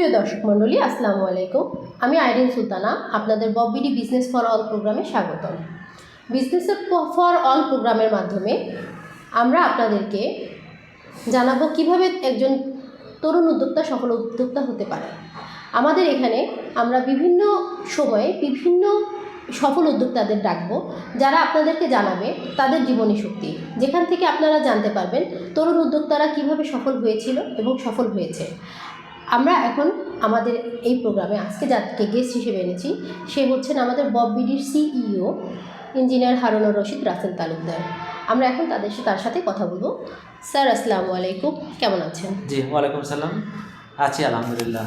প্রিয় দর্শক মণ্ডলী, আসসালামু আলাইকুম। আমি আইরিন সুলতানা, আপনাদের ববিডি বিজনেস ফর অল প্রোগ্রামে স্বাগতম। বিজনেস ফর অল প্রোগ্রামের মাধ্যমে আমরা আপনাদেরকে জানাব কীভাবে একজন তরুণ উদ্যোক্তা, সফল উদ্যোক্তা হতে পারে। আমাদের এখানে আমরা বিভিন্ন সময়ে বিভিন্ন সফল উদ্যোক্তাদের ডাকবো, যারা আপনাদেরকে জানাবে তাদের জীবনী শক্তি। যেখান থেকে আপনারা জানতে পারবেন তরুণ উদ্যোক্তারা কীভাবে সফল হয়েছিল এবং সফল হয়েছে। আমরা এখন আমাদের এই প্রোগ্রামে আজকে যাকে গেস্ট হিসেবে এনেছি সে হচ্ছেন আমাদের বববিডির CEO engineer Harunur Rashid Russell Talukdar. আমরা এখন তাদের সাথে তার সাথে কথা বলব। স্যার আসসালামু আলাইকুম। কেমন আছেন? জি ওয়ালাইকুম সালাম। আছি আলহামদুলিল্লাহ।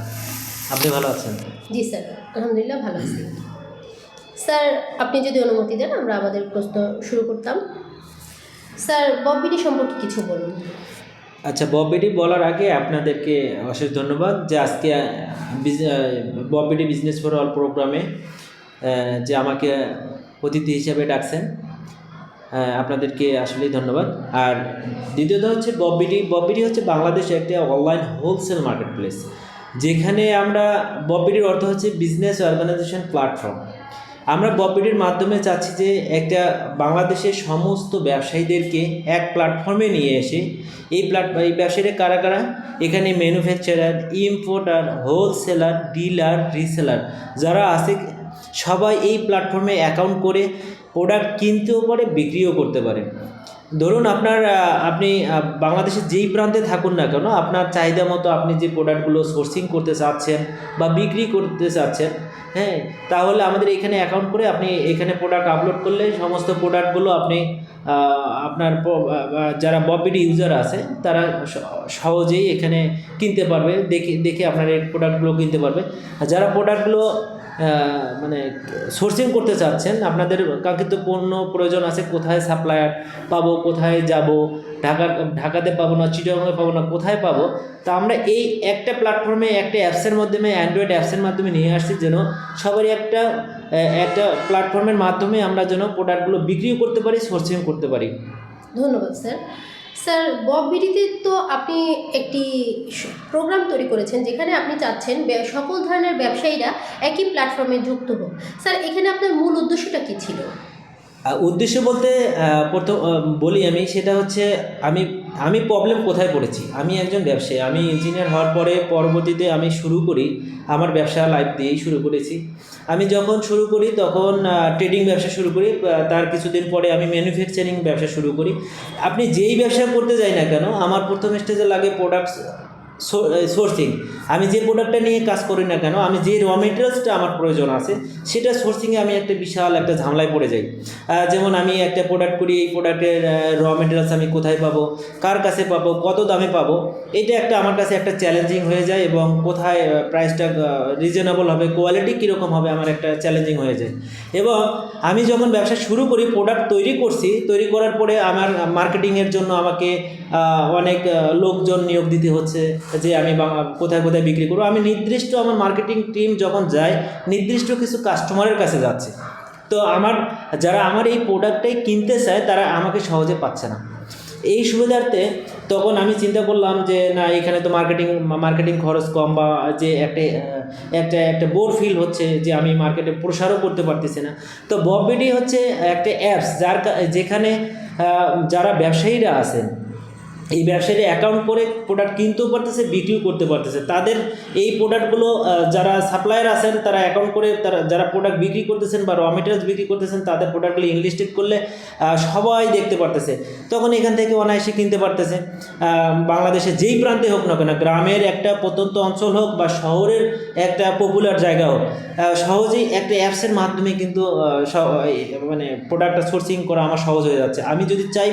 আপনি ভালো আছেন? জি স্যার। আলহামদুলিল্লাহ ভালো আছি। স্যার আপনি যদি অনুমতি দেন আমরা আমাদের প্রশ্ন শুরু করতাম। স্যার বববিডি সম্পর্কে কিছু বলুন। আচ্ছা ববিডি বলার আগে আপনাদেরকে অশেষ ধন্যবাদ যে আজকে ববিডি বিজনেস ফর অল প্রোগ্রামে যে আমাকে অতিথি হিসেবে ডাকছেন। আপনাদেরকে আসলেই ধন্যবাদ। আর দ্বিতীয়ত হচ্ছে ববিডি ববিডি হচ্ছে বাংলাদেশে একটা অনলাইন হোলসেল মার্কেট প্লেস যেখানে আমরা ববিডির অর্থ হচ্ছে বিজনেস অর্গানাইজেশন প্ল্যাটফর্ম আমরা বপিডির মাধ্যমে চাচ্ছি যে একটা বাংলাদেশের সমস্ত ব্যবসায়ীদেরকে এক প্ল্যাটফর্মে নিয়ে এসে এই প্ল্যাট এই ব্যবসায়ীরা কারা কারা? এখানে manufacturer importer wholesaler dealer reseller যারা আছে, সবাই এই প্ল্যাটফর্মে অ্যাকাউন্ট করে প্রোডাক্ট কিনতেও পারে, বিক্রিও করতে পারে। ধরুন আপনার আপনি বাংলাদেশের যেই প্রান্তে থাকুন না কেন, আপনার চাহিদা মতো আপনি যে প্রোডাক্টগুলো সোর্সিং করতে চাচ্ছেন বা বিক্রি করতে চাচ্ছেন হ্যাঁ তাহলে আমাদের এখানে অ্যাকাউন্ট করে আপনি এখানে প্রোডাক্ট আপলোড করলে সমস্ত প্রোডাক্টগুলো আপনি আপনার যারা ববিডি ইউজার আছে, তারা সহজেই এখানে কিনতে পারবে, দেখে দেখে আপনার এই প্রোডাক্টগুলো কিনতে পারবে। আর যারা প্রোডাক্টগুলো মানে সোর্সিং করতে চাচ্ছেন, আপনাদের কাঙ্ক্ষিত পণ্য প্রয়োজন আছে, কোথায় সাপ্লায়ার পাবো, কোথায় যাব ঢাকা, ঢাকাতে পাবো না, চিটাগাংয়ে পাবো না, কোথায় পাবো? তো আমরা এই একটা প্ল্যাটফর্মে একটা অ্যাপসের মাধ্যমে অ্যান্ড্রয়েড অ্যাপসের মাধ্যমে নিয়ে আসছি যেন সবারই একটা একটা প্ল্যাটফর্মের মাধ্যমে আমরা যেন প্রোডাক্টগুলো বিক্রিও করতে পারি সোর্সিং করতে পারি। ধন্যবাদ, স্যার। স্যার বব বিডিতে তো আপনি একটি প্রোগ্রাম তৈরি করেছেন যেখানে আপনি চাচ্ছেন সকল ধরনের ব্যবসায়ীরা একই প্ল্যাটফর্মে যুক্ত হোক। স্যার, এখানে আপনার মূল উদ্দেশ্যটা কী ছিল? উদ্দেশ্য বলতে প্রথম বলি আমি, সেটা হচ্ছে আমি আমি প্রবলেম কোথায় পড়েছি? আমি একজন ব্যবসায়ী, আমি ইঞ্জিনিয়ার হওয়ার পরে পরবর্তীতে আমি শুরু করি আমার ব্যবসা লাইফ দিয়েই শুরু করেছি। আমি যখন শুরু করি তখন ট্রেডিং ব্যবসা শুরু করি তার কিছুদিন পরে আমি ম্যানুফ্যাকচারিং ব্যবসা শুরু করি। আপনি যেই ব্যবসা করতে যাই না কেন, আমার প্রথম স্টেজে লাগে প্রোডাক্টস সোর্সিং আমি যে প্রোডাক্টটা নিয়ে কাজ করি না কেন, আমি যে র মেটেরিয়ালসটা আমার প্রয়োজন আছে, সেটা সোর্সিংয়ে আমি একটা বিশাল একটা ঝামেলায় পড়ে যাই। যেমন আমি একটা প্রোডাক্ট করি, এই প্রোডাক্টের র মেটেরিয়ালস আমি কোথায় পাবো, কার কাছে পাবো, কত দামে পাবো, এটা একটা আমার কাছে একটা চ্যালেঞ্জিং হয়ে যায় এবং কোথায় প্রাইসটা রিজনেবল হবে কোয়ালিটি কীরকম হবে আমার একটা চ্যালেঞ্জিং হয়ে যায়। এবং আমি যখন ব্যবসা শুরু করি প্রোডাক্ট তৈরি করছি, তৈরি করার পরে আমার মার্কেটিংয়ের জন্য আমাকে অনেক লোকজন নিয়োগ দিতে হচ্ছে যে আমি কোথায় কোথায় বিক্রি করব। আমি নির্দিষ্ট আমার মার্কেটিং টিম যখন যায়, নির্দিষ্ট কিছু কাস্টমারের কাছে যাচ্ছে। তো আমার, যারা আমার এই প্রোডাক্টটাই কিনতে চায়, তারা আমাকে সহজে পাচ্ছে না। এই সুবিধার্থে তখন আমি চিন্তা করলাম যে, না, এখানে তো মার্কেটিং মার্কেটিং খরচ কম বা যে একটা একটা একটা বোর ফিল হচ্ছে যে আমি মার্কেটে প্রসারও করতে পারতেছি না। তো ববিডি হচ্ছে একটা অ্যাপস যার যেখানে যারা ব্যবসায়ীরা আছেন এই ব্যবসায়ীরা অ্যাকাউন্ট করে প্রোডাক্ট কিনতেও পারতেছে, বিক্রিও করতে পারতেছে। তাদের এই প্রোডাক্টগুলো যারা সাপ্লায়ার আছেন, তারা অ্যাকাউন্ট করে তারা, যারা প্রোডাক্ট বিক্রি করতেছেন বা র মেটেরিয়ালস বিক্রি করতেছেন, তাদের প্রোডাক্টগুলো ইংলিস্টেড করলে সবাই দেখতে পারতেছে। তখন এখান থেকে অনায়াসে কিনতে পারতেছে। বাংলাদেশে যেই প্রান্তে হোক না কেন, গ্রামের একটা প্রত্যন্ত অঞ্চল হোক বা শহরের একটা পপুলার জায়গা হোক সহজেই একটা অ্যাপসের মাধ্যমে কিন্তু মানে প্রোডাক্টটা সোর্সিং করা আমার সহজ হয়ে যাচ্ছে। আমি যদি চাই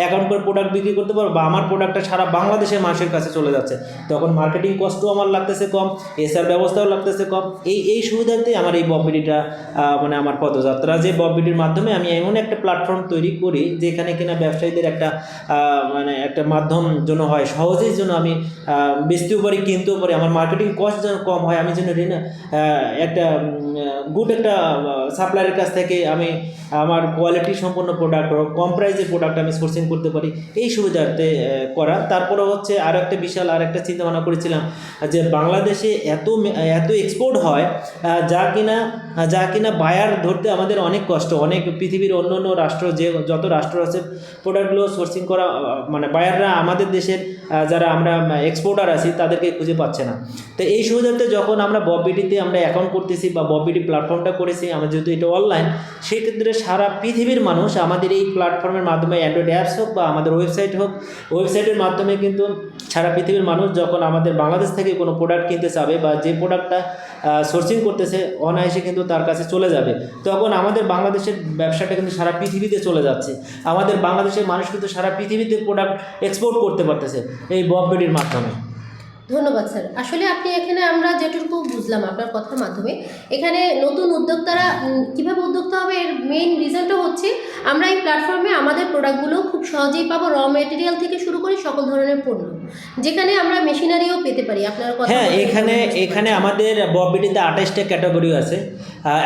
অ্যাকাউন্ট করে প্রোডাক্ট বিক্রি করতে পারব বা আমার প্রোডাক্টটা সারা বাংলাদেশের মানুষের কাছে চলে যাচ্ছে। তখন মার্কেটিং কস্টও আমার লাগতেছে কম এসআর ব্যবস্থাও লাগতেছে কম। এই এই সুবিধাতে আমার এই ববিডিটা মানে আমার পদযাত্রা, যে ববিডির মাধ্যমে আমি এমন একটা প্ল্যাটফর্ম তৈরি করি, যেখানে কিনা ব্যবসায়ীদের একটা মানে একটা মাধ্যম যেন হয়, সহজেই যেন আমি বেচতেও পারি, কিনতেও পারি। আমার মার্কেটিং কস্ট যেন কম হয়, আমি যেন ঋণ একটা গুড একটা সাপ্লায়ারের কাছ থেকে আমি আমার কোয়ালিটি সম্পন্ন প্রোডাক্ট কম প্রাইসে প্রোডাক্ট আমি সোর্সিং করতে পারি। এই সুবিধার্থে করা তারপরে হচ্ছে আর একটা বিশাল আর একটা চিন্তা ভাবনা করেছিলাম যে বাংলাদেশে এত এত এক্সপোর্ট হয় যা কিনা যা কিনা বায়ার ধরতে আমাদের অনেক কষ্ট। অনেক পৃথিবীর অন্য অন্য রাষ্ট্র যে, যত রাষ্ট্র আছে প্রোডাক্টগুলো সোর্সিং করা মানে বায়াররা আমাদের দেশের যারা আমরা এক্সপোর্টার আছি, তাদেরকে খুঁজে পাচ্ছে না। তো এই সুবিধাতে যখন আমরা ববিডিতে আমরা অ্যাকাউন্ট করতেছি বা ববিডি প্ল্যাটফর্মটা করেছি, আমরা যেহেতু এটা অনলাইন সেক্ষেত্রে সারা পৃথিবীর মানুষ আমাদের এই প্ল্যাটফর্মের মাধ্যমে অ্যান্ড্রয়েড অ্যাপস হোক বা আমাদের ওয়েবসাইট হোক ওয়েবসাইটের মাধ্যমে কিন্তু সারা পৃথিবীর মানুষ যখন আমাদের বাংলাদেশ থেকে কোনো প্রোডাক্ট কিনতে চাবে বা যে প্রোডাক্টটা সোর্সিং করতেছে, অনায়াসে কিন্তু তার কাছে চলে যাবে। তখন আমাদের বাংলাদেশের ব্যবসাটা কিন্তু সারা পৃথিবীতে চলে যাচ্ছে। আমাদের বাংলাদেশের মানুষ কিন্তু সারা পৃথিবীতে প্রোডাক্ট এক্সপোর্ট করতে পারতেছে এই বববেডির মাধ্যমে। ধন্যবাদ স্যার। আসলে আপনি এখানে আমরা যেটুকু বুঝলাম আপনার কথার মাধ্যমে এখানে নতুন উদ্যোক্তারা কীভাবে উদ্যোক্তা হবে এর মেইন রিজনটা হচ্ছে আমরা এই প্ল্যাটফর্মে আমাদের প্রোডাক্টগুলো খুব সহজেই পাবো র মেটেরিয়াল থেকে শুরু করে সকল ধরনের পণ্য যেখানে আমরা মেশিনারিও পেতে পারি আপনার কথা হ্যাঁ এখানে এখানে আমাদের ববিডিতে আঠাশটা ক্যাটাগরি আছে।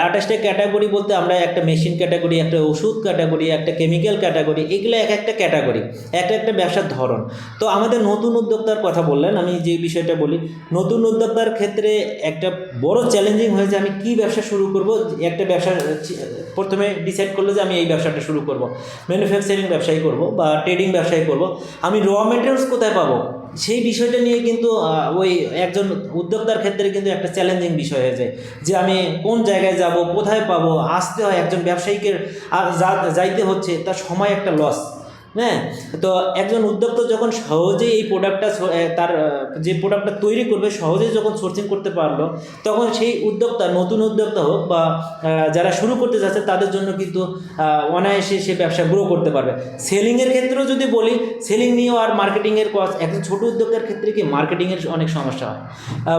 আঠাশটা ক্যাটাগরি বলতে আমরা একটা মেশিন ক্যাটাগরি একটা ওষুধ ক্যাটাগরি একটা কেমিক্যাল ক্যাটাগরি এগুলো এক একটা ক্যাটাগরি একটা একটা ব্যবসার ধরন। তো আমাদের নতুন উদ্যোক্তার কথা বললেন আমি যে বিষয়টা বলি। নতুন উদ্যোক্তার ক্ষেত্রে একটা বড় চ্যালেঞ্জিং হয়েছে, আমি কি ব্যবসা শুরু করব? একটা ব্যবসা, প্রথমে ডিসাইড করল যে আমি এই ব্যবসাটা শুরু করব। ম্যানুফ্যাকচারিং ব্যবসায়ী করব বা ট্রেডিং ব্যবসায়ী করব। আমি র মেটেরিয়ালস কোথায় পাবো? সেই বিষয়টা নিয়ে কিন্তু ওই একজন উদ্যোক্তার ক্ষেত্রে কিন্তু একটা চ্যালেঞ্জিং বিষয় হয়ে যায় যে আমি কোন জায়গায় যাব, কোথায় পাবো? আসতে হয় একজন ব্যবসায়ীকে, আর যাইতে হচ্ছে, তার সময় একটা লস হ্যাঁ তো একজন উদ্যোক্তা যখন সহজেই এই প্রোডাক্টটা তার যে প্রোডাক্টটা তৈরি করবে, সহজেই যখন সোর্সিং করতে পারল, তখন সেই উদ্যোক্তা, নতুন উদ্যোক্তা হোক বা যারা শুরু করতে যাচ্ছে, তাদের জন্য কিন্তু অনায়াসে সে ব্যবসা গ্রো করতে পারবে। সেলিংয়ের ক্ষেত্রেও যদি বলি সেলিং নিয়েও আর মার্কেটিংয়ের কস্ট একজন ছোটো উদ্যোক্তার ক্ষেত্রে কি মার্কেটিংয়ের অনেক সমস্যা হয়?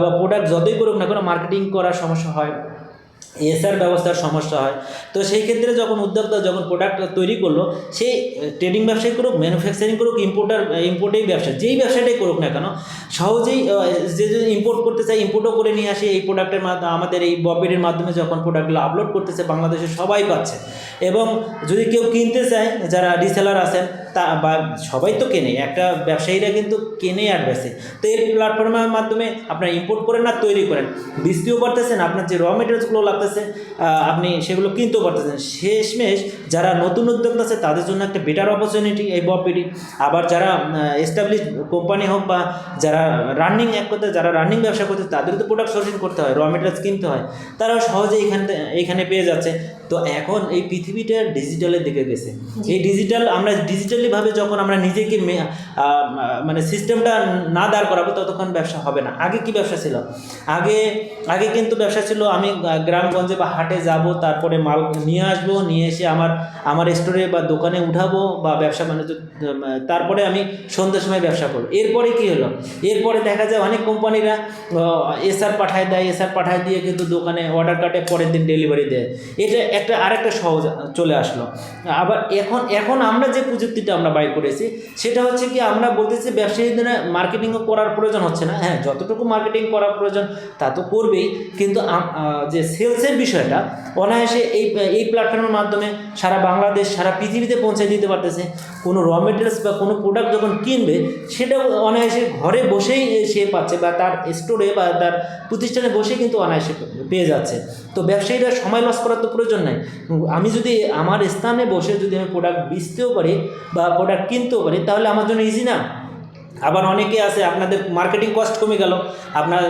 বা প্রোডাক্ট যতই করুক না কোনো মার্কেটিং করার সমস্যা হয়। এসআর ব্যবস্থার সমস্যা হয়। তো সেই ক্ষেত্রে যখন উদ্যোক্তা যখন প্রোডাক্ট তৈরি করল সেই ট্রেডিং ব্যবসায়ী করুক ম্যানুফ্যাকচারিং করুক ইম্পোর্টার ইম্পোর্টেই ব্যবসা, যেই ব্যবসাটাই করুক না কেন, সহজেই যে যদি ইম্পোর্ট করতে চায় ইম্পোর্টও করে নিয়ে আসে, এই প্রোডাক্টের মাধ্যমে, আমাদের এই ববেডের মাধ্যমে যখন প্রোডাক্টগুলো আপলোড করতেছে বাংলাদেশে সবাই পাচ্ছে। এবং যদি কেউ কিনতে চায়, যারা রিসেলার আছেন তা বা সবাই তো কেনে একটা ব্যবসায়ীরা কিন্তু কেনে আর বেচে তো এই প্ল্যাটফর্মের মাধ্যমে আপনার ইম্পোর্ট করেন আর তৈরি করেন। বিস্তিও পারতেছেন আপনার যে র মেটেরিয়ালসগুলো লাগতেছে আপনি সেগুলো কিনতেও পারতেছেন। শেষমেশ যারা নতুন উদ্যোক্তা আছে, তাদের জন্য একটা বেটার অপরচুনিটি এই বপিডি আবার যারা এস্টাবলিশ কোম্পানি হোক বা যারা রানিং এক করতে যারা রানিং ব্যবসা করতে তাদের তো প্রোডাক্ট সোর্সিং করতে হয় র মেটেরিয়ালস কিনতে হয়। তারাও সহজে এখান এখানে পেয়ে যাচ্ছে। তো এখন এই পৃথিবীটা ডিজিটালের দিকে গেছে। এই ডিজিটাল আমরা ডিজিটালিভাবে যখন আমরা নিজেকে মানে সিস্টেমটা না দাঁড় করাবো ততক্ষণ ব্যবসা হবে না। আগে কি ব্যবসা ছিল? আগে আগে কিন্তু ব্যবসা ছিল আমি গ্রামগঞ্জে বা হাটে যাব তারপরে মাল নিয়ে আসব নিয়ে এসে আমার আমার স্টোরে বা দোকানে উঠাবো বা ব্যবসা বাণিজ্য তারপরে আমি সন্ধ্যার সময় ব্যবসা করব। এরপরে কি হলো? এরপরে দেখা যায় অনেক কোম্পানিরা এসআর পাঠায় দেয় এসআর পাঠায় দিয়ে কিন্তু দোকানে অর্ডার কাটে পরের দিন ডেলিভারি দেয়। এটা একটা, আরেকটা সহজ চলে আসলো। আবার এখন এখন আমরা যে প্রযুক্তিটা আমরা বাইর করেছি, সেটা হচ্ছে কি আমরা বলতেছি ব্যবসায়ীদের মার্কেটিংও করার প্রয়োজন হচ্ছে না। হ্যাঁ যতটুকু মার্কেটিং করার প্রয়োজন, তা তো করবেই। কিন্তু যে সেলসের বিষয়টা, অনায়াসে এই এই প্ল্যাটফর্মের মাধ্যমে সারা বাংলাদেশ, সারা পৃথিবীতে পৌঁছে দিতে পারতেছে। কোনো র মেটেরিয়ালস বা কোনো প্রোডাক্ট যখন কিনবে, সেটাও অনায়াসে ঘরে বসেই সে পাচ্ছে বা তার স্টোরে বা তার প্রতিষ্ঠানে বসে কিন্তু অনায়াসে পেয়ে যাচ্ছে। তো ব্যবসায়ীরা সময় লস করার তো প্রয়োজন নাই। আমি যদি আমার স্থানে বসে যদি আমি প্রোডাক্ট বেচতেও পারি বা প্রোডাক্ট কিনতেও পারি, তাহলে আমার জন্য ইজি না। আবার অনেকে আছে, আপনাদের মার্কেটিং কস্ট কমে গেল, আপনার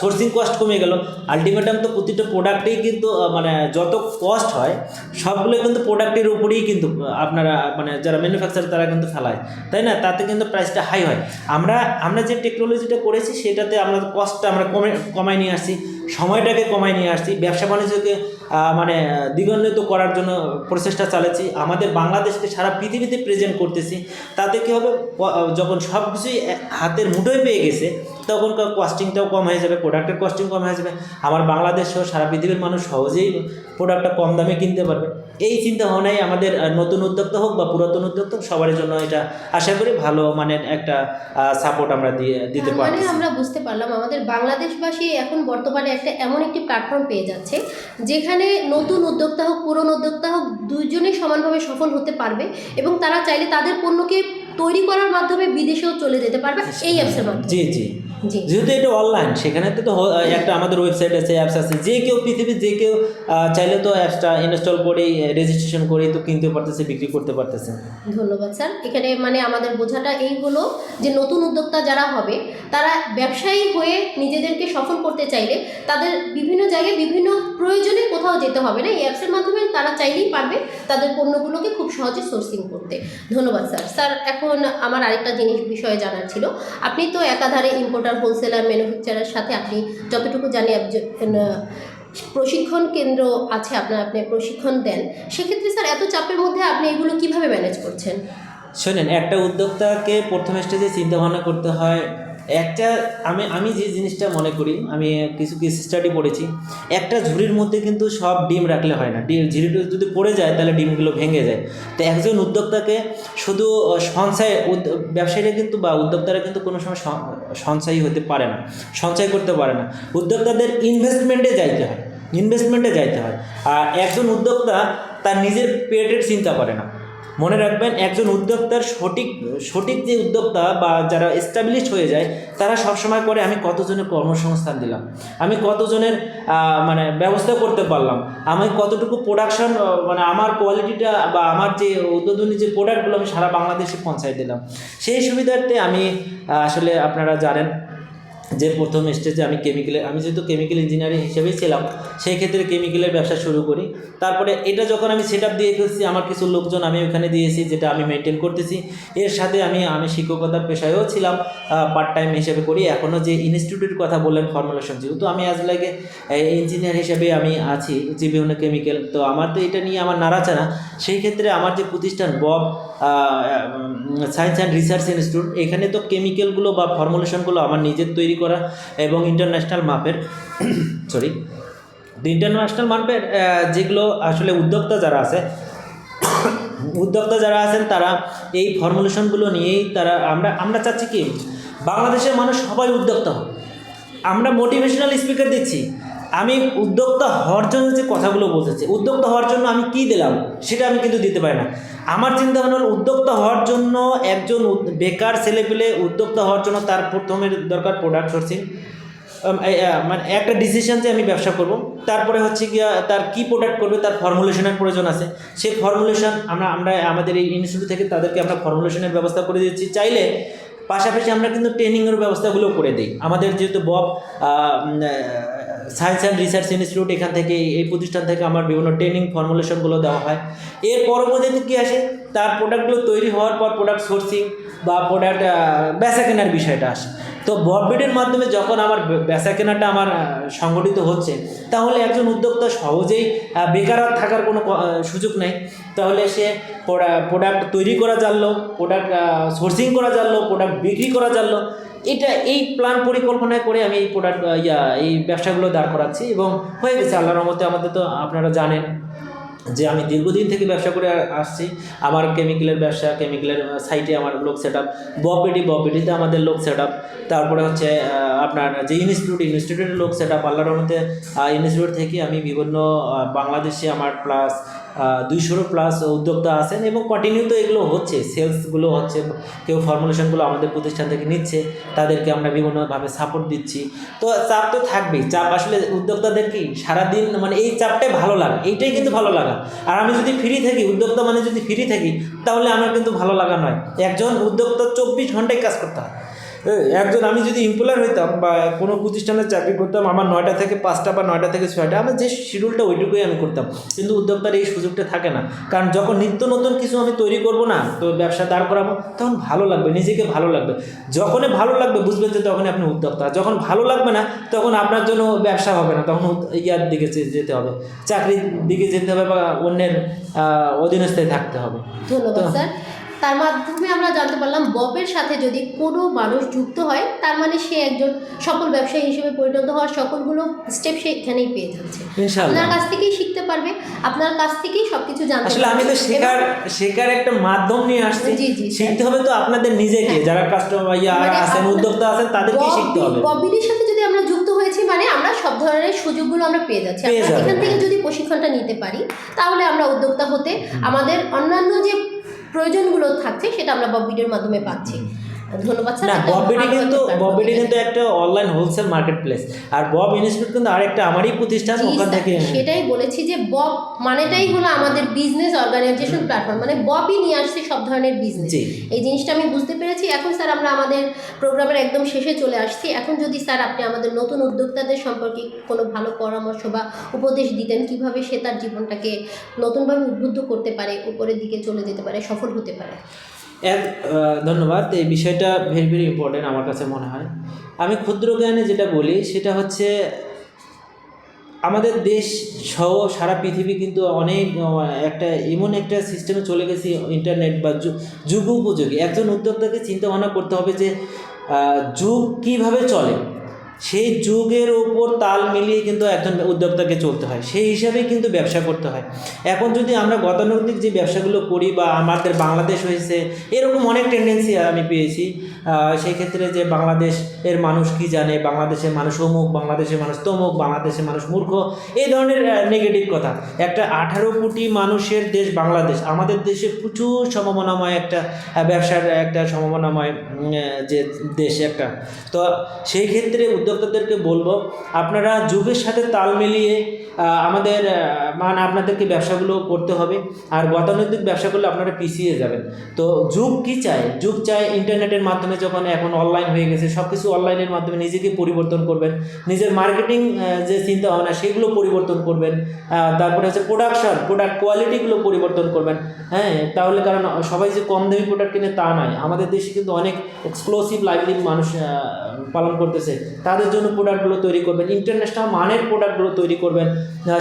সোর্সিং কস্ট কমে গেল। আলটিমেটাম তো প্রতিটা প্রোডাক্টেই কিন্তু মানে যত কস্ট হয়, সবগুলো কিন্তু প্রোডাক্টের উপরেই কিন্তু আপনারা মানে যারা ম্যানুফ্যাকচার তারা কিন্তু ফেলায়। তাই না? তাতে কিন্তু প্রাইসটা হাই হয়। আমরা আমরা যে টেকনোলজিটা করেছি, সেটাতে আমরা কস্টটা আমরা কমে, কমায় নিয়ে আসছি, সময়টাকে কমায় নিয়ে আসছি, ব্যবসা বাণিজ্যকে মানে দ্বিগুণিত করার জন্য প্রচেষ্টা চালাচ্ছি। আমাদের বাংলাদেশকে সারা পৃথিবীতে প্রেজেন্ট করতেছি। তাতে কী হবে? যখন সব কিছুই হাতের মুঠোয় পেয়ে গেছে তখন কস্টিংটাও কম হয়ে যাবে প্রোডাক্টের কস্টিং কম হয়ে যাবে। আমার বাংলাদেশ সহ সারা পৃথিবীর মানুষ সহজেই প্রোডাক্টটা কম দামে কিনতে পারবে। এই চিন্তা ভাবনাই আমাদের নতুন উদ্যোক্তা হোক বা পুরাতন উদ্যোক্তা সবার জন্য এটা আশা করি ভালো মানে একটা সাপোর্ট আমরা দিয়ে দিতে তার মানে পারি আমরা বুঝতে পারলাম আমাদের বাংলাদেশবাসী এখন বর্তমানে একটা এমন একটি প্ল্যাটফর্ম পেয়ে যাচ্ছে যেখানে নতুন উদ্যোক্তা হোক পুরনো উদ্যোক্তা হোক দুজনেই সমানভাবে সফল হতে পারবে এবং তারা চাইলে তাদের পণ্যকে তৈরি করার মাধ্যমে বিদেশেও চলে যেতে পারবে এই অ্যাপসের মাধ্যমে। জি জি। যেহেতু এটা অনলাইন সেখানে তো একটা আমাদের ওয়েবসাইট আছে অ্যাপস আছে যে কেউ পৃথিবীর যে কেউ চাইলে তো অ্যাপসটা ইনস্টল করে রেজিস্ট্রেশন করে তো কিনতে পারতেছে বিক্রি করতে পারতেছে। ধন্যবাদ স্যার। এখানে মানে আমাদের বোঝাটা এই হলো যে নতুন উদ্যোক্তা যারা হবে তারা ব্যবসায়ী হয়ে নিজেদেরকে সফল করতে চাইলে তাদের বিভিন্ন জায়গায় বিভিন্ন প্রয়োজনে কোথাও যেতে হবে না। এই অ্যাপসের মাধ্যমে তারা চাইলেই পারবে তাদের পণ্যগুলোকে খুব সহজে সোর্সিং করতে। ধন্যবাদ স্যার। স্যার এখন আমার আরেকটা জিনিস বিষয়ে জানার ছিল। আপনি তো একাধারে ইম্পোর্টার হোলসেলার ম্যানুফ্যাকচারের সাথে আপনি যতটুকু জানি প্রশিক্ষণ কেন্দ্র আছে আপনার, আপনি প্রশিক্ষণ দেন। সেক্ষেত্রে স্যার এত চাপের মধ্যে আপনি এগুলো কীভাবে ম্যানেজ করছেন? শোনেন, একটা উদ্যোক্তাকে প্রথম স্টেজে চিন্তা ভাবনা করতে হয় একটা, আমি আমি যে জিনিসটা মনে করি, আমি কিছু কেস স্টাডি পড়েছি, একটা ঝুড়ির মধ্যে কিন্তু সব ডিম রাখলে হয় না। ডিম ঝুড়িটা যদি পড়ে যায়, তাহলে ডিমগুলো ভেঙে যায়। তো একজন উদ্যোক্তাকে শুধু সঞ্চয় ব্যবসায়ীরা কিন্তু বা উদ্যোক্তারা কিন্তু কোনো সময় সঞ্চয়ী হতে পারে না, সঞ্চয় করতে পারে না। উদ্যোক্তাদের ইনভেস্টমেন্টে যাইতে হয় ইনভেস্টমেন্টে যাইতে হয়। আর একজন উদ্যোক্তা তার নিজের পেটের চিন্তা করে না। মনে রাখবেন, একজন উদ্যোক্তার সঠিক সঠিক যে উদ্যোক্তা বা যারা এস্টাবলিশ হয়ে যায়, তারা সবসময় করে, আমি কতজনের কর্মসংস্থান দিলাম? আমি কতজনের মানে ব্যবস্থা করতে পারলাম? আমি কতটুকু প্রোডাকশন মানে আমার কোয়ালিটিটা বা আমার যে উদ্বোধনী যে প্রোডাক্টগুলো আমি সারা বাংলাদেশে পৌঁছায় দিলাম? সেই সুবিধার্থে আমি আসলে আপনারা জানেন যে প্রথম স্টেজে আমি কেমিক্যালের আমি যেহেতু কেমিক্যাল ইঞ্জিনিয়ারিং হিসেবেই ছিলাম, সেই ক্ষেত্রে কেমিক্যালের ব্যবসা শুরু করি। তারপরে এটা যখন আমি সেট আপ দিয়ে ফেলছি, আমার কিছু লোকজন আমি ওখানে দিয়েছি, যেটা আমি মেনটেন করতেছি। এর সাথে আমি আমি শিক্ষকতার পেশায়ও ছিলাম পার্ট টাইম হিসেবে করি। এখনও যে ইনস্টিটিউটের কথা বললেন ফর্মুলেশন যেহেতু আমি আজ লাগে ইঞ্জিনিয়ার হিসেবে আমি আছি যে বিভিন্ন কেমিক্যাল তো আমার তো এটা নিয়ে আমার নাড়াচাড়া। সেই ক্ষেত্রে আমার যে প্রতিষ্ঠান Bob science and research institute এখানে তো কেমিক্যালগুলো বা ফর্মুলেশনগুলো আমার নিজের তৈরি করা এবং ইন্টারন্যাশনাল মাপের সরি ইন্টারন্যাশনাল মাপের যেগুলো আসলে উদ্যোক্তা যারা আছে, উদ্যোক্তা যারা আছেন তারা এই ফর্মুলেশনগুলো নিয়েই তারা, আমরা আমরা চাচ্ছি কি, বাংলাদেশের মানুষ সবাই উদ্যোক্তা হোক। আমরা মোটিভেশনাল স্পিকার দিচ্ছি। আমি উদ্যোক্তা হওয়ার জন্য যে কথাগুলো বলতেছি, উদ্যোক্তা হওয়ার জন্য আমি কি দিলাম, সেটা আমি কিন্তু দিতে পারি না। আমার চিন্তা ভাবনা হলো উদ্যোক্তা হওয়ার জন্য একজন বেকার ছেলেপেলে উদ্যোক্তা হওয়ার জন্য তার প্রথমে দরকার প্রোডাক্ট সোর্সিং মানে একটা ডিসিশন যে আমি ব্যবসা করব, তারপরে হচ্ছে গিয়া তার কি প্রোডাক্ট করবে, তার ফর্মুলেশনের প্রয়োজন আছে। সেই ফর্মুলেশন আমরা আমরা, আমাদের এই ইনস্টিটিউট থেকে তাদেরকে আমরা ফর্মুলেশনের ব্যবস্থা করে দিচ্ছি। চাইলে পাশাপাশি আমরা কিন্তু ট্রেনিংয়ের ব্যবস্থাগুলো করে দিই। আমাদের যেহেতু Bob science and research institute এখান থেকে, এই- প্রতিষ্ঠান থেকে আমার বিভিন্ন ট্রেনিং ফর্মুলেশনগুলো দেওয়া হয়। এর পরবর্তীতে কী আসে? তার প্রোডাক্টগুলো তৈরি হওয়ার পর প্রোডাক্ট সোর্সিং বা প্রোডাক্ট বেচা কেনার বিষয়টা আসে। তো বববিডের মাধ্যমে যখন আমার বেচা কেনাটা আমার সংগঠিত হচ্ছে, তাহলে একজন উদ্যোক্তা সহজেই বেকার থাকার কোনো সুযোগ নেই। তাহলে সে প্রোডাক্ট তৈরি করা জানলো প্রোডাক্ট সোর্সিং করা জানলো প্রোডাক্ট বিক্রি করা জানলো। এটা এই প্ল্যান পরিকল্পনায় করে আমি এই প্রোডাক্ট ইয়া, এই ব্যবসাগুলো দাঁড় করাচ্ছি এবং হয়ে গেছে আল্লাহর রহমতে আমাদের তো আপনারা জানেন যে আমি দীর্ঘদিন থেকে ব্যবসা করে আসছি। আমার কেমিক্যালের ব্যবসা কেমিক্যালের সাইটে আমার লোক সেট আপ বপিডি বপিডিতে আমাদের লোক সেট আপ তারপরে হচ্ছে আপনার যে ইনস্টিটিউট ইনস্টিটিউটের লোক সেট আপ আল্লাহর রহমতে ইনস্টিটিউট থেকে আমি বিভিন্ন বাংলাদেশে আমার প্লাস দুইশোরও প্লাস উদ্যোক্তা আছেন এবং কন্টিনিউ তো এগুলো হচ্ছে। সেলসগুলো হচ্ছে, কেউ ফর্মুলেশনগুলো আমাদের প্রতিষ্ঠান থেকে নিচ্ছে, তাদেরকে আমরা বিভিন্নভাবে সাপোর্ট দিচ্ছি। তো চাপ তো থাকবেই। চাপ আসলে উদ্যোক্তাদের কি? সারাদিন মানে এই চাপটাই ভালো লাগা, এইটাই কিন্তু ভালো লাগা। আর আমি যদি ফ্রি থাকি, উদ্যোক্তা মানে যদি ফ্রি থাকি, তাহলে আমার কিন্তু ভালো লাগা নয়। একজন উদ্যোক্তা চব্বিশ ঘন্টায় কাজ করতে হয়। একজন আমি যদি এমপ্লয়ার হইতাম বা কোনো প্রতিষ্ঠানে চাকরি করতাম আমার নয়টা থেকে পাঁচটা বা নয়টা থেকে ছয়টা আমার যে শিডিউলটা ওইটুকুই আমি করতাম। কিন্তু উদ্যোক্তার এই সুযোগটা থাকে না। কারণ যখন নিত্য নতুন কিছু আমি তৈরি করব না তো ব্যবসা দাঁড় করাবো তখন ভালো লাগবে নিজেকে ভালো লাগবে। যখনই ভালো লাগবে বুঝবেন যে তখনই আপনি উদ্যোক্তা। যখন ভালো লাগবে না তখন আপনার জন্য ব্যবসা হবে না তখন ইয়ার দিকে যেতে হবে। চাকরির দিকে যেতে হবে বা অন্যের অধীনস্থায় থাকতে হবে। ধন্যবাদ স্যার। তার মাধ্যমে আমরা জানতে পারলাম ববের সাথে যদি কোনো মানুষ যুক্ত হয় তার মানে সে একজন সফল ব্যবসায়ী হিসেবে পরিণত হওয়ার সকলগুলো স্টেপ সে এখানেই পেয়ে যাচ্ছে। আপনার কাছ থেকেই শিখতে পারবে আপনার কাছ থেকেই সবকিছু জানতে আসলে আমি তো শেখার শেখার একটা মাধ্যম নিয়ে আসছি। শিখতে হবে তো আপনাদের নিজেকে হ্যাঁ। যারা কাস্টমার মানে আছেন উদ্যোক্তা আছেন তাদেরকেই শিখতে হবে। ববিডির সাথে যদি আমরা যুক্ত হয়েছি মানে আমরা সব ধরনের সুযোগগুলো আমরা পেয়ে যাচ্ছি। এখান থেকে হ্যাঁ। যদি প্রশিক্ষণটা নিতে পারি তাহলে আমরা উদ্যোক্তা হতে আমাদের অন্যান্য যে প্রয়োজনগুলো থাকছে সেটা আমরা বব ভিডিওর মাধ্যমে পাচ্ছি। ধন্যবাদ স্যার না বব বিডি কিন্তু একটা বব বিডি কিন্তু একটা অনলাইন হোলসেল মার্কেট প্লেস আর বব ইনস্টিটিউট কিন্তু আরেকটা আমারই প্রতিষ্ঠান জি, ওখান থেকে সেটাই বলেছি যে বব মানেটাই হলো আমাদের বিজনেস অর্গানাইজেশন প্ল্যাটফর্ম মানে ববই নিয়ে আসছে সব ধরনের বিজনেস এই জিনিসটা আমি বুঝতে পেরেছি। এখন স্যার আমরা আমাদের প্রোগ্রামের একদম শেষে চলে আসছি। এখন যদি স্যার আপনি আমাদের নতুন উদ্যোক্তাদের সম্পর্কে কোনো ভালো পরামর্শ বা উপদেশ দিতেন কীভাবে সে তার জীবনটাকে নতুনভাবে উদ্বুদ্ধ করতে পারে উপরের দিকে চলে যেতে পারে সফল হতে পারে? এক ধন্যবাদ, এই বিষয়টা ভেরি ভেরি ইম্পর্টেন্ট আমার কাছে মনে হয়। আমি ক্ষুদ্র জ্ঞানে যেটা বলি, সেটা হচ্ছে আমাদের দেশ সহ সারা পৃথিবী কিন্তু অনেক একটা এমন একটা সিস্টেমে চলে গেছে ইন্টারনেট বা যুগ উপযোগী একজন উদ্যোক্তাকে চিন্তা ভাবনা করতে হবে যে যুগ কীভাবে চলে? সেই যুগের ওপর তাল মিলিয়ে কিন্তু একজন উদ্যোক্তাকে চলতে হয়। সেই হিসাবেই কিন্তু ব্যবসা করতে হয়। এখন যদি আমরা গতানুগতিক যে ব্যবসাগুলো করি বা আমাদের বাংলাদেশ হয়েছে, এরকম অনেক টেন্ডেন্সি আমি পেয়েছি। সেই ক্ষেত্রে যে বাংলাদেশ এর মানুষ কি জানে? বাংলাদেশের মানুষ অমুক, বাংলাদেশের মানুষ তমুক, বাংলাদেশের মানুষ মূর্খ, এই ধরনের নেগেটিভ কথা। একটা আঠারো কোটি মানুষের দেশ বাংলাদেশ। আমাদের দেশে প্রচুর সম্ভাবনাময় একটা ব্যবসার একটা সম্ভাবনাময় যে দেশ একটা। তো সেই ক্ষেত্রে উদ্যোক্তাদেরকে বলব, আপনারা যুগের সাথে তাল মিলিয়ে আমাদের মানে আপনাদেরকে ব্যবসাগুলো করতে হবে। আর গতানুগতিক ব্যবসা করলে আপনারা পিছিয়ে যাবেন। তো যুগ কি চায়? যুগ চায় ইন্টারনেটের মাধ্যমে যখন এখন অনলাইন হয়ে গেছে সব কিছু অনলাইনের মাধ্যমে নিজেকে পরিবর্তন করবেন। নিজের মার্কেটিং যে চিন্তা ভাবনা সেগুলো পরিবর্তন করবেন। তারপরে হচ্ছে প্রোডাকশন প্রোডাক্ট কোয়ালিটিগুলো পরিবর্তন করবেন। হ্যাঁ তাহলে কারণ সবাই যে কম দামি প্রোডাক্ট কিনে তা নয়। আমাদের দেশে কিন্তু অনেক এক্সক্লুসিভ লাইভলি মানুষ পালন করতেছে। তাদের জন্য প্রোডাক্টগুলো তৈরি করবেন ইন্টারন্যাশনাল মানের প্রোডাক্টগুলো তৈরি করবেন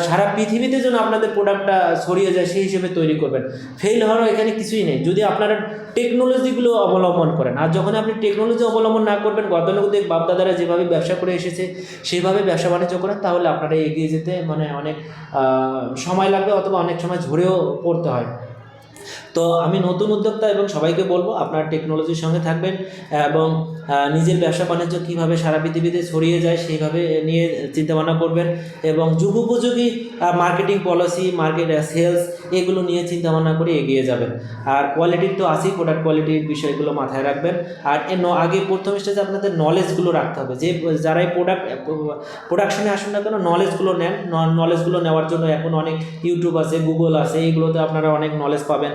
সারা পৃথিবীতে যেন আপনাদের প্রোডাক্টটা ছড়িয়ে যায় সেই হিসেবে তৈরি করবেন। ফেল হওয়ারও এখানে কিছুই নেই। যদি আপনারা টেকনোলজিগুলো অবলম্বন করেন, আর যখন আপনি টেকনোলজি অবলম্বন না করবেন, গতানুগতিক বাপদাদারা যেভাবে ব্যবসা করে এসেছে, সেভাবে ব্যবসা বাণিজ্য করেন, তাহলে আপনারা এগিয়ে যেতে মানে অনেক সময় লাগবে অথবা অনেক সময় ঝরেও পড়তে হয়। তো আমি নতুন উদ্যোক্তা এবং সবাইকে বলব, আপনার টেকনোলজির সঙ্গে থাকবেন, এবং নিজের ব্যবসা বাণিজ্য কীভাবে সারা পৃথিবীতে ছড়িয়ে যায় সেইভাবে নিয়ে চিন্তাভাবনা করবেন, এবং যুগ উপযোগী মার্কেটিং পলিসি মার্কেট সেলস এগুলো নিয়ে চিন্তাভাবনা করে এগিয়ে যাবেন। আর কোয়ালিটির তো আছেই প্রোডাক্ট কোয়ালিটির বিষয়গুলো মাথায় রাখবেন। আর এর আগে প্রথম স্টেজে আপনাদের নলেজগুলো রাখতে হবে। যে যারাই প্রোডাক্ট প্রোডাকশনে আসুন না কেন নলেজগুলো নেন। নলেজগুলো নেওয়ার জন্য এখন অনেক ইউটিউব আছে গুগল আছে, এইগুলোতে আপনারা অনেক নলেজ পাবেন।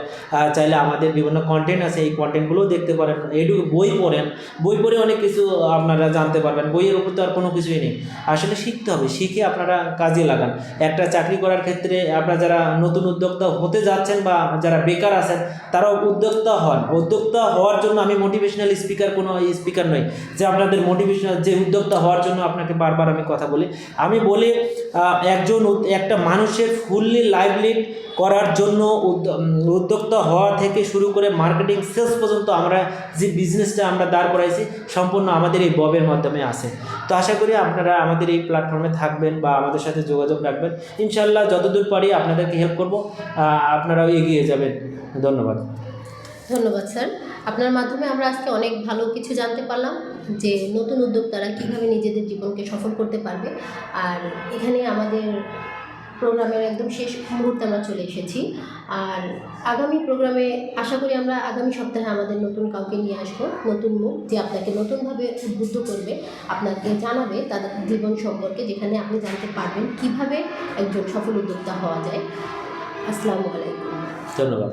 চাইলে আমাদের বিভিন্ন কন্টেন্ট আছে এই কন্টেন্টগুলোও দেখতে পারেন। এটু বই পড়েন। বই পড়ে অনেক কিছু আপনারা জানতে পারবেন। বইয়ের উপর তো আর কোনো কিছুই নেই। আসলে শিখতে হবে শিখে আপনারা কাজে লাগান। একটা চাকরি করার ক্ষেত্রে আপনারা যারা নতুন উদ্যোক্তা হতে যাচ্ছেন বা যারা বেকার আছেন তারাও উদ্যোক্তা হন। উদ্যোক্তা হওয়ার জন্য আমি মোটিভেশনাল স্পিকার কোনো স্পিকার নই। যে আপনাদের মোটিভেশনাল যে উদ্যোক্তা হওয়ার জন্য আপনাকে বারবার আমি কথা বলি। আমি বলি একজন একটা মানুষের ফুললি লাইভলিড করার জন্য উদ্য- উম, উদ্যোক্তা হওয়া থেকে শুরু করে মার্কেটিং সেলস পর্যন্ত আমরা যে বিজনেসটা আমরা দাঁড় করাইছি, সম্পূর্ণ আমাদের এই ববের মাধ্যমে আসে তো আশা করি আপনারা আমাদের এই প্ল্যাটফর্মে থাকবেন বা আমাদের সাথে যোগাযোগ রাখবেন। ইনশাল্লাহ যতদূর পারি আপনাদেরকে হেল্প করব। আপনারাও এগিয়ে যাবেন। ধন্যবাদ। ধন্যবাদ স্যার আপনার মাধ্যমে আমরা আজকে অনেক ভালো কিছু জানতে পারলাম যে নতুন উদ্যোক্তারা কীভাবে নিজেদের জীবনকে সফল করতে পারবে। আর এখানে আমাদের প্রোগ্রামের একদম শেষ মুহূর্তে আমরা চলে এসেছি। আর আগামী প্রোগ্রামে আশা করি আমরা আগামী সপ্তাহে আমাদের নতুন কাউকে নিয়ে আসব, নতুন মুখ যে আপনাকে নতুনভাবে উদ্বুদ্ধ করবে, আপনাকে জানাবে তাদের জীবন সম্পর্কে, যেখানে আপনি জানতে পারবেন কীভাবে একজন সফল উদ্যোক্তা হওয়া যায়। আসসালামু আলাইকুম। ধন্যবাদ।